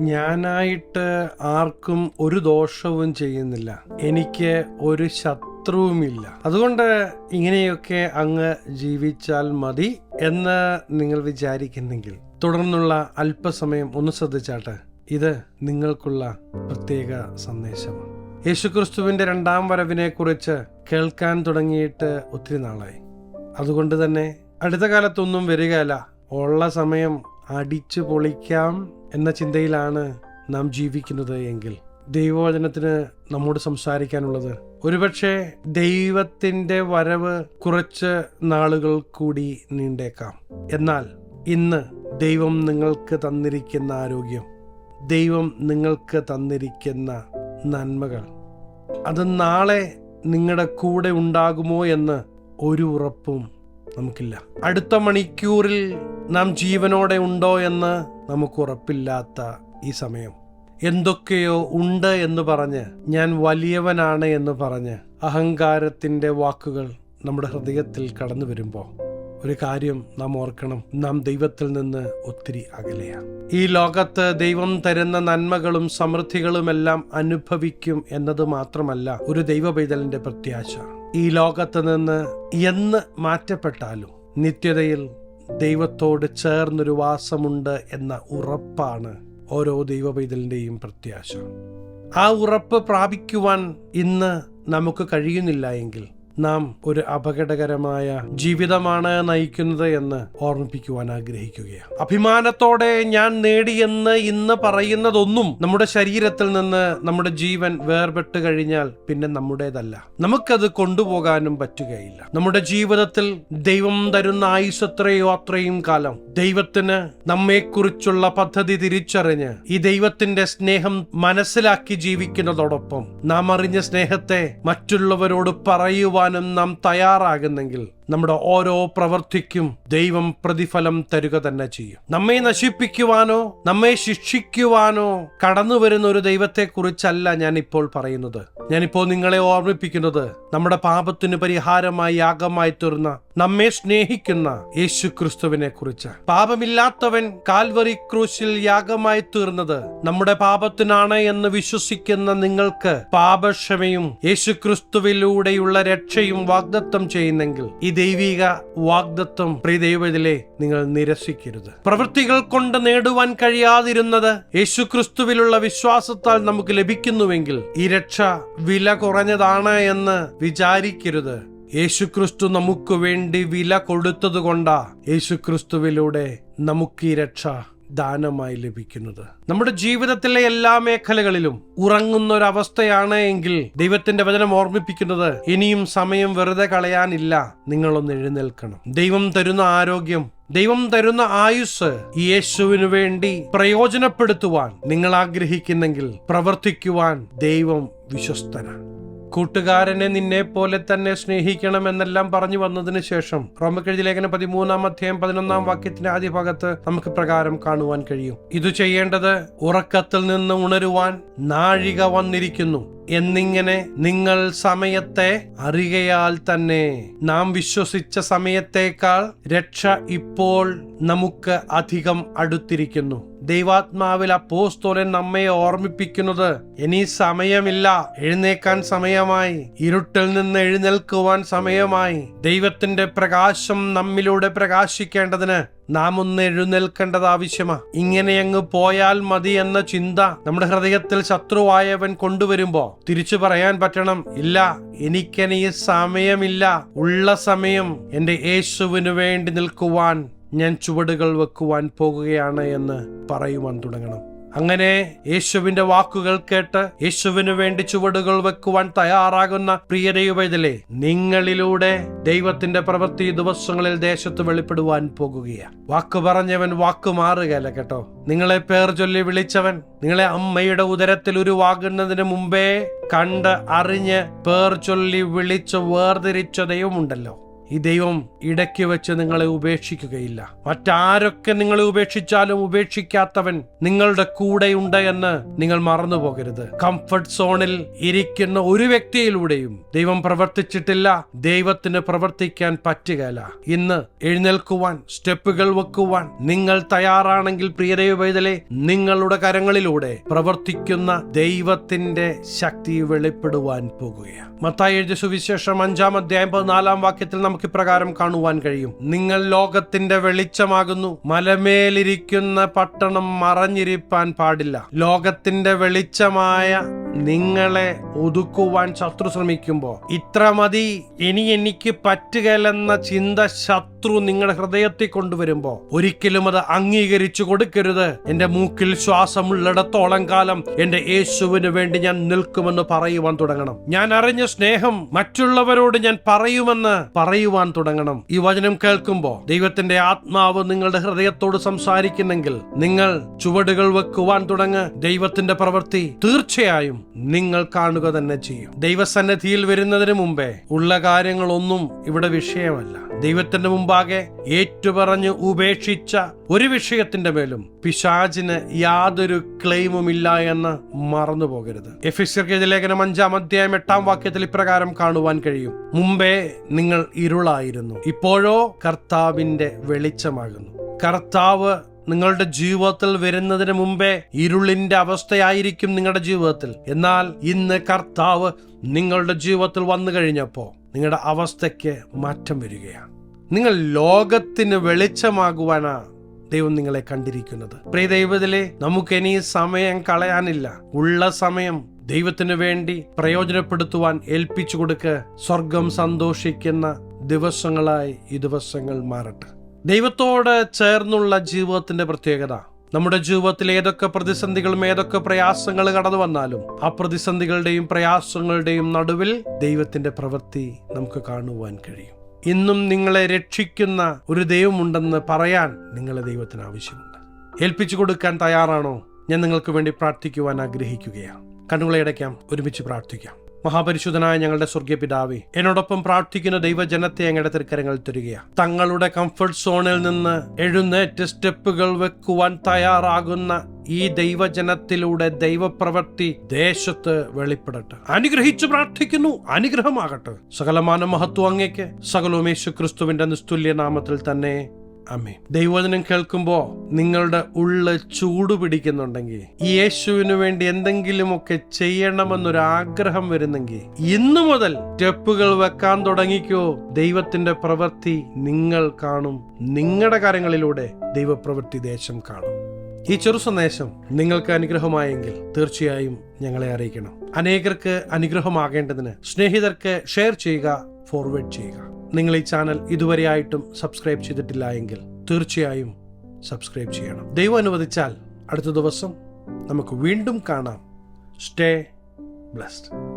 ഞാനായിട്ട് ആർക്കും ഒരു ദോഷവും ചെയ്യുന്നില്ല. എനിക്ക് ഒരു ശത്രുവുമില്ല. അതുകൊണ്ട് ഇങ്ങനെയൊക്കെ അങ്ങ് ജീവിച്ചാൽ മതി എന്ന് നിങ്ങൾ വിചാരിക്കുന്നെങ്കിൽ. തുടർന്നുള്ള അല്പസമയം ഒന്ന് ശ്രദ്ധിച്ചാട്ട്. ഇത് നിങ്ങൾക്കുള്ള പ്രത്യേക സന്ദേശമാണ് യേശുക്രിസ്തുവിന്റെ രണ്ടാം വരവിനെക്കുറിച്ച് കേൾക്കാൻ തുടങ്ങിയിട്ട് ഒത്തിരി നാളായി. അതുകൊണ്ട് തന്നെ അടുത്ത കാലത്തൊന്നും വരികയല്ല. ഉള്ള സമയം അടിച്ചു പൊളിക്കാം. എന്ന ചിന്തയിലാണ് നാം ജീവിക്കുന്നത് എങ്കിൽ. ദൈവവചനത്തിന് നമ്മോട് സംസാരിക്കാനുള്ളത് ഒരുപക്ഷെ ദൈവത്തിന്റെ വരവ് കുറച്ച് നാളുകൾ കൂടി നീണ്ടേക്കാം. എന്നാൽ ഇന്ന് ദൈവം നിങ്ങൾക്ക് തന്നിരിക്കുന്ന ആരോഗ്യം ദൈവം നിങ്ങൾക്ക് തന്നിരിക്കുന്ന നന്മകൾ അത് നാളെ നിങ്ങളുടെ കൂടെ ഉണ്ടാകുമോ എന്ന് ഒരു ഉറപ്പും നമുക്കില്ല. അടുത്ത മണിക്കൂറിൽ നാം ജീവനോടെ ഉണ്ടോ എന്ന് നമുക്ക് ഉറപ്പില്ലാത്ത ഈ സമയം. എന്തൊക്കെയോ ഉണ്ട് എന്ന് പറഞ്ഞ് ഞാൻ വലിയവനാണ് എന്ന് പറഞ്ഞ് അഹങ്കാരത്തിന്റെ വാക്കുകൾ നമ്മുടെ ഹൃദയത്തിൽ കടന്നു വരുമ്പോൾ ഒരു കാര്യം നാം ഓർക്കണം. നാം ദൈവത്തിൽ നിന്ന് ഒത്തിരി അകലെയാണ് ഈ ലോകത്ത് ദൈവം തരുന്ന നന്മകളും സമൃദ്ധികളുമെല്ലാം അനുഭവിക്കും എന്നത് മാത്രമല്ല ഒരു ദൈവ പൈതലിന്റെ പ്രത്യാശ. ഈ ലോകത്ത് നിന്ന് എന്ന് മാറ്റപ്പെട്ടാലും നിത്യതയിൽ ദൈവത്തോട് ചേർന്നൊരു വാസമുണ്ട് എന്ന ഉറപ്പാണ് ഓരോ ദൈവ പൈതലിന്റെയും പ്രത്യാശ. ആ ഉറപ്പ് പ്രാപിക്കുവാൻ ഇന്ന് നമുക്ക് കഴിയുന്നില്ല എങ്കിൽ നാം ഒരു അപകടകരമായ ജീവിതമാണ് നയിക്കുന്നത് എന്ന് ഓർമ്മിപ്പിക്കുവാൻ ആഗ്രഹിക്കുകയാണ്. അഭിമാനത്തോടെ ഞാൻ നേടിയെന്ന് ഇന്ന് പറയുന്നതൊന്നും നമ്മുടെ ശരീരത്തിൽ നിന്ന് നമ്മുടെ ജീവൻ വേർപെട്ട് കഴിഞ്ഞാൽ പിന്നെ നമ്മുടേതല്ല. നമുക്കത് കൊണ്ടുപോകാനും പറ്റുകയില്ല. നമ്മുടെ ജീവിതത്തിൽ ദൈവം തരുന്ന ആയുസത്രയോ അത്രയും കാലം. ദൈവത്തിന് നമ്മെക്കുറിച്ചുള്ള പദ്ധതി തിരിച്ചറിഞ്ഞ് ഈ ദൈവത്തിന്റെ സ്നേഹം മനസ്സിലാക്കി ജീവിക്കുന്നതോടൊപ്പം നാം അറിഞ്ഞ സ്നേഹത്തെ മറ്റുള്ളവരോട് പറയുവാനും നാം തയ്യാറാകുന്നെങ്കിൽ നമ്മുടെ ഓരോ പ്രവർത്തിക്കും ദൈവം പ്രതിഫലം തരുക തന്നെ ചെയ്യും. നമ്മെ നശിപ്പിക്കുവാനോ നമ്മെ ശിക്ഷിക്കുവാനോ കടന്നു വരുന്ന ഒരു ദൈവത്തെ കുറിച്ചല്ല ഞാൻ ഇപ്പോൾ പറയുന്നത്. ഞാനിപ്പോൾ നിങ്ങളെ ഓർമ്മിപ്പിക്കുന്നത് നമ്മുടെ പാപത്തിന് പരിഹാരമായി യാഗമായി തീർന്ന നമ്മെ സ്നേഹിക്കുന്ന യേശു ക്രിസ്തുവിനെ കുറിച്ച് പാപമില്ലാത്തവൻ കാൽവറി ക്രൂശിൽ യാഗമായി തീർന്നത് നമ്മുടെ പാപത്തിനാണ് എന്ന് വിശ്വസിക്കുന്ന നിങ്ങൾക്ക് പാപക്ഷമയും യേശു ക്രിസ്തുവിലൂടെയുള്ള രക്ഷയും വാഗ്ദത്തം ചെയ്യുന്നെങ്കിൽ ഈ ദൈവിക വാഗ്ദത്വം പ്രിയ ദൈവത്തിലെ നിങ്ങൾ നിരസിക്കരുത്. പ്രവൃത്തികൾ കൊണ്ട് നേടുവാൻ കഴിയാതിരുന്നത് യേശുക്രിസ്തുവിലുള്ള വിശ്വാസത്താൽ നമുക്ക് ലഭിക്കുന്നുവെങ്കിൽ ഈ രക്ഷ വില കുറഞ്ഞതാണ് എന്ന് വിചാരിക്കരുത്. യേശുക്രിസ്തു നമുക്ക് വേണ്ടി വില കൊടുത്തതുകൊണ്ടാ യേശുക്രിസ്തുവിലൂടെ നമുക്ക് ഈ രക്ഷ ദാനമായി ലഭിക്കുന്നത്. നമ്മുടെ ജീവിതത്തിലെ എല്ലാ മേഖലകളിലും ഉറങ്ങുന്ന ഒരു അവസ്ഥയാണ് എങ്കിൽ ദൈവത്തിന്റെ വചനം ഓർമ്മിപ്പിക്കുന്നത് ഇനിയും സമയം വെറുതെ കളയാനില്ല. നിങ്ങളൊന്ന് എഴുന്നേൽക്കണം. ദൈവം തരുന്ന ആരോഗ്യം ദൈവം തരുന്ന ആയുസ് യേശുവിനു വേണ്ടി പ്രയോജനപ്പെടുത്തുവാൻ നിങ്ങൾ ആഗ്രഹിക്കുന്നെങ്കിൽ പ്രവർത്തിക്കുവാൻ ദൈവം വിശ്വസ്തനാണ്. കൂട്ടുകാരനെ നിന്നെ പോലെ തന്നെ സ്നേഹിക്കണമെന്നെല്ലാം പറഞ്ഞു വന്നതിന് ശേഷം റോമക്കെഴുതി ലേഖനം പതിമൂന്നാം അധ്യായം പതിനൊന്നാം വാക്യത്തിന്റെ ആദ്യ ഭാഗത്ത് നമുക്ക് പ്രകാരം കാണുവാൻ കഴിയും. ഇത് ചെയ്യേണ്ടത് ഉറക്കത്തിൽ നിന്ന് ഉണരുവാൻ നാഴിക വന്നിരിക്കുന്നു. എന്നിങ്ങനെ നിങ്ങൾ സമയത്തെ അറിയയാൽ തന്നെ. നാം വിശ്വസിച്ച സമയത്തേക്കാൾ രക്ഷ ഇപ്പോൾ നമുക്ക് അധികം അടുത്തിരിക്കുന്നു. ദൈവാത്മാവിൽ അപ്പോസ്തോലൻ നമ്മെ ഓർമ്മിപ്പിക്കുന്നത് ഇനി സമയമില്ല എഴുന്നേക്കാൻ സമയമായി ഇരുട്ടിൽ നിന്ന് എഴുന്നേൽക്കുവാൻ സമയമായി. ദൈവത്തിന്റെ പ്രകാശം നമ്മിലൂടെ പ്രകാശിക്കേണ്ടതിന് നാം ഒന്ന് എഴുന്നേൽക്കേണ്ടത് ആവശ്യമാ. ഇങ്ങനെ അങ്ങ് പോയാൽ മതി എന്ന ചിന്ത നമ്മുടെ ഹൃദയത്തിൽ ശത്രുവായവൻ കൊണ്ടുവരുമ്പോ തിരിച്ചു പറയാൻ പറ്റണം. ഇല്ല എനിക്കനി സമയമില്ല. ഉള്ള സമയം എന്റെ യേശുവിനു വേണ്ടി നിൽക്കുവാൻ ഞാൻ ചുവടുകൾ വെക്കുവാൻ പോകുകയാണ് എന്ന് പറയുവാൻ തുടങ്ങണം. അങ്ങനെ യേശുവിന്റെ വാക്കുകൾ കേട്ട് യേശുവിന് വേണ്ടി ചുവടുകൾ വെക്കുവാൻ തയ്യാറാകുന്ന പ്രിയ നിങ്ങളിലൂടെ ദൈവത്തിന്റെ പ്രവൃത്തി ദിവസങ്ങളിൽ ദേശത്ത് വെളിപ്പെടുവാൻ പോകുകയാണ് വാക്ക് പറഞ്ഞവൻ വാക്ക് മാറുകയല്ല കേട്ടോ. നിങ്ങളെ പേർ ചൊല്ലി വിളിച്ചവൻ നിങ്ങളെ അമ്മയുടെ ഉദരത്തിൽ ഉരുവാകുന്നതിന് മുമ്പേ കണ്ട് അറിഞ്ഞ് പേർ ചൊല്ലി വിളിച്ച് വേർതിരിച്ച ദൈവമുണ്ടല്ലോ. ഈ ദൈവം ഇടയ്ക്ക് വെച്ച് നിങ്ങളെ ഉപേക്ഷിക്കുകയില്ല. മറ്റാരൊക്കെ നിങ്ങളെ ഉപേക്ഷിച്ചാലും ഉപേക്ഷിക്കാത്തവൻ നിങ്ങളുടെ കൂടെയുണ്ട് എന്ന് നിങ്ങൾ മറന്നു പോകരുത് കംഫർട്ട് സോണിൽ ഇരിക്കുന്ന ഒരു വ്യക്തിയിലൂടെയും ദൈവം പ്രവർത്തിച്ചിട്ടില്ല. ദൈവത്തിന് പ്രവർത്തിക്കാൻ പറ്റുകയില്ല. ഇന്ന് എഴുന്നേൽക്കുവാൻ സ്റ്റെപ്പുകൾ വെക്കുവാൻ നിങ്ങൾ തയ്യാറാണെങ്കിൽ പ്രിയദൈവ പൈതലെ നിങ്ങളുടെ കരങ്ങളിലൂടെ പ്രവർത്തിക്കുന്ന ദൈവത്തിന്റെ ശക്തി വെളിപ്പെടുവാൻ പോകുകയാണ്. മത്തായി എഴുതിയ സുവിശേഷം അഞ്ചാം അധ്യായം പതിനാലാം വാക്യത്തിൽ നമുക്ക് ഇപ്രകാരം കാണുവാൻ കഴിയും. നിങ്ങൾ ലോകത്തിന്റെ വെളിച്ചമാകുന്നു. മലമേലിരിക്കുന്ന പട്ടണം മറഞ്ഞിരിപ്പാൻ പാടില്ല. ലോകത്തിന്റെ വെളിച്ചമായ നിങ്ങളെ ഒതുക്കുവാൻ ശത്രു ശ്രമിക്കുമ്പോൾ ഇത്ര മതി ഇനി എനിക്ക് പറ്റുകയില്ലെന്ന ചിന്ത ശത്രു നിങ്ങളുടെ ഹൃദയത്തിൽ കൊണ്ടുവരുമ്പോ ഒരിക്കലും അത് അംഗീകരിച്ചു കൊടുക്കരുത്. എന്റെ മൂക്കിൽ ശ്വാസമുള്ളിടത്തോളം കാലം എന്റെ യേശുവിന് വേണ്ടി ഞാൻ നിൽക്കുമെന്ന് പറയുവാൻ തുടങ്ങണം. ഞാൻ അറിഞ്ഞ സ്നേഹം മറ്റുള്ളവരോട് ഞാൻ പറയുമെന്ന് പറയുവാൻ തുടങ്ങണം. ഈ വചനം കേൾക്കുമ്പോൾ ദൈവത്തിന്റെ ആത്മാവ് നിങ്ങളുടെ ഹൃദയത്തോട് സംസാരിക്കുന്നെങ്കിൽ നിങ്ങൾ ചുവടുകൾ വെക്കുവാൻ തുടങ്ങ്. ദൈവത്തിന്റെ പ്രവൃത്തി തീർച്ചയായും നിങ്ങൾ കാണുക തന്നെ ചെയ്യും. ദൈവസന്നിധിയിൽ വരുന്നതിന് മുമ്പേ ഉള്ള കാര്യങ്ങളൊന്നും ഇവിടെ വിഷയമല്ല. ദൈവത്തിന്റെ മുമ്പാകെ ഏറ്റുപറഞ്ഞ് ഉപേക്ഷിച്ച ഒരു വിഷയത്തിന്റെ മേലും പിശാചിന് യാതൊരു ക്ലെയിമും ഇല്ല എന്ന് മറന്നു പോകരുത്. എഫിസ്യർക്കെതിരെ ലേഖനം അഞ്ചാം അധ്യായം എട്ടാം വാക്യത്തിൽ ഇപ്രകാരം കാണുവാൻ കഴിയും. മുമ്പേ നിങ്ങൾ ഇരുളായിരുന്നു ഇപ്പോഴോ കർത്താവിന്റെ വെളിച്ചമാകുന്നു. കർത്താവ് നിങ്ങളുടെ ജീവിതത്തിൽ വരുന്നതിന് മുമ്പേ ഇരുളിന്റെ അവസ്ഥയായിരിക്കും നിങ്ങളുടെ ജീവിതത്തിൽ. എന്നാൽ ഇന്ന് കർത്താവ് നിങ്ങളുടെ ജീവിതത്തിൽ വന്നു കഴിഞ്ഞപ്പോൾ നിങ്ങളുടെ അവസ്ഥയ്ക്ക് മാറ്റം വരികയാണ്. നിങ്ങൾ ലോകത്തിന് വെളിച്ചമാകുവാനാ ദൈവം നിങ്ങളെ കണ്ടിരിക്കുന്നത്. പ്രിയ ദൈവത്തിലെ നമുക്ക് ഇനി സമയം കളയാനില്ല. ഉള്ള സമയം ദൈവത്തിന് വേണ്ടി പ്രയോജനപ്പെടുത്തുവാൻ ഏൽപ്പിച്ചു കൊടുക്ക. സ്വർഗം സന്തോഷിക്കുന്ന ദിവസങ്ങളായി ഈ ദിവസങ്ങൾ മാറട്ടെ. ദൈവത്തോട് ചേർന്നുള്ള ജീവിതത്തിന്റെ പ്രത്യേകത. നമ്മുടെ ജീവിതത്തിൽ ഏതൊക്കെ പ്രതിസന്ധികളും ഏതൊക്കെ പ്രയാസങ്ങൾ കടന്നു വന്നാലും ആ പ്രതിസന്ധികളുടെയും പ്രയാസങ്ങളുടെയും നടുവിൽ ദൈവത്തിന്റെ പ്രവൃത്തി നമുക്ക് കാണുവാൻ കഴിയും. ഇന്നും നിങ്ങളെ രക്ഷിക്കുന്ന ഒരു ദൈവമുണ്ടെന്ന് പറയാൻ നിങ്ങളെ ദൈവത്തിന് ആവശ്യമുണ്ട്. ഏൽപ്പിച്ചു കൊടുക്കാൻ തയ്യാറാണോ? ഞാൻ നിങ്ങൾക്ക് വേണ്ടി പ്രാർത്ഥിക്കുവാൻ ആഗ്രഹിക്കുകയാണ്. കണ്ണുകളെ അടയ്ക്കാം. ഒരുമിച്ച് പ്രാർത്ഥിക്കാം. മഹാപരിശുദ്ധനായ ഞങ്ങളുടെ സ്വർഗീയ പിതാവേ എന്നോടൊപ്പം പ്രാർത്ഥിക്കുന്ന ദൈവജനത്തെ ഞങ്ങളുടെ തിരുക്കരങ്ങൾ തരികയാണ് തങ്ങളുടെ കംഫർട്ട് സോണിൽ നിന്ന് എഴുന്നേറ്റ് സ്റ്റെപ്പുകൾ വെക്കുവാൻ തയ്യാറാകുന്ന ഈ ദൈവജനത്തിലൂടെ ദൈവപ്രവർത്തി ദേശത്ത് വെളിപ്പെടട്ടെ. അനുഗ്രഹിച്ചു പ്രാർത്ഥിക്കുന്നു അനുഗ്രഹമാകട്ടെ. സകലമാന മഹത്വം അങ്ങേക്ക്. സകലോമേശു ക്രിസ്തുവിന്റെ നിസ്തുല്യ നാമത്തിൽ തന്നെ അമ്മേ ദൈവവചനം കേൾക്കുമ്പോൾ നിങ്ങളുടെ ഉള്ള് ചൂട് പിടിക്കുന്നുണ്ടെങ്കിൽ യേശുവിന് വേണ്ടി എന്തെങ്കിലുമൊക്കെ ചെയ്യണമെന്നൊരു ആഗ്രഹം വരുന്നെങ്കിൽ ഇന്നു മുതൽ സ്റ്റെപ്പുകൾ വെക്കാൻ തുടങ്ങിക്കോ. ദൈവത്തിന്റെ പ്രവൃത്തി നിങ്ങൾ കാണും. നിങ്ങളുടെ കാര്യങ്ങളിലൂടെ ദൈവപ്രവൃത്തി ദേശം കാണും. ഈ ചെറു സന്ദേശം നിങ്ങൾക്ക് അനുഗ്രഹമായെങ്കിൽ തീർച്ചയായും ഞങ്ങളെ അറിയിക്കണം. അനേകർക്ക് അനുഗ്രഹമാകേണ്ടതിന് സ്നേഹിതർക്ക് ഷെയർ ചെയ്യുക ഫോർവേഡ് ചെയ്യുക. നിങ്ങൾ ഈ ചാനൽ ഇതുവരെയായിട്ടും സബ്സ്ക്രൈബ് ചെയ്തിട്ടില്ല എങ്കിൽ തീർച്ചയായും സബ്സ്ക്രൈബ് ചെയ്യണം. ദൈവം അനുവദിച്ചാൽ അടുത്ത ദിവസം നമുക്ക് വീണ്ടും കാണാം. Stay blessed